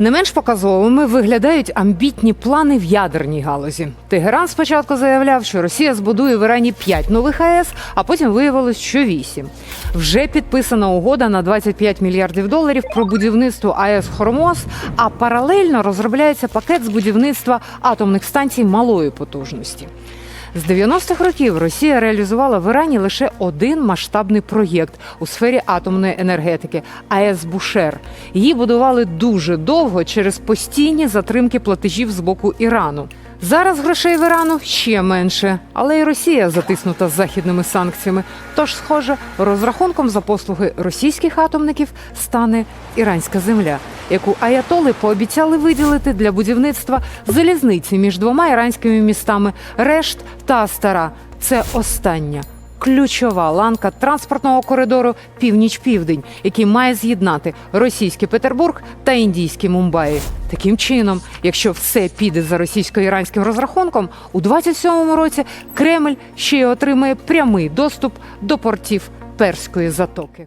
Не менш показовими виглядають амбітні плани в ядерній галузі. Тегеран спочатку заявляв, що Росія збудує в Ірані 5 нових АЕС, а потім виявилось, що 8. Вже підписана угода на 25 мільярдів доларів про будівництво АЕС Хормоз, а паралельно розробляється пакет з будівництва атомних станцій малої потужності. З 90-х років Росія реалізувала в Ірані лише один масштабний проєкт у сфері атомної енергетики АЕС Бушер. Її будували дуже довго через постійні затримки платежів з боку Ірану. Зараз грошей в Ірану ще менше, але і Росія затиснута західними санкціями. Тож, схоже, розрахунком за послуги російських атомників стане іранська земля, яку аятоли пообіцяли виділити для будівництва залізниці між двома іранськими містами Решт та Астара. Це остання ключова ланка транспортного коридору північ-південь, який має з'єднати російський Петербург та індійський Мумбаї. Таким чином, якщо все піде за російсько-іранським розрахунком, у 27-му році Кремль ще й отримає прямий доступ до портів Перської затоки.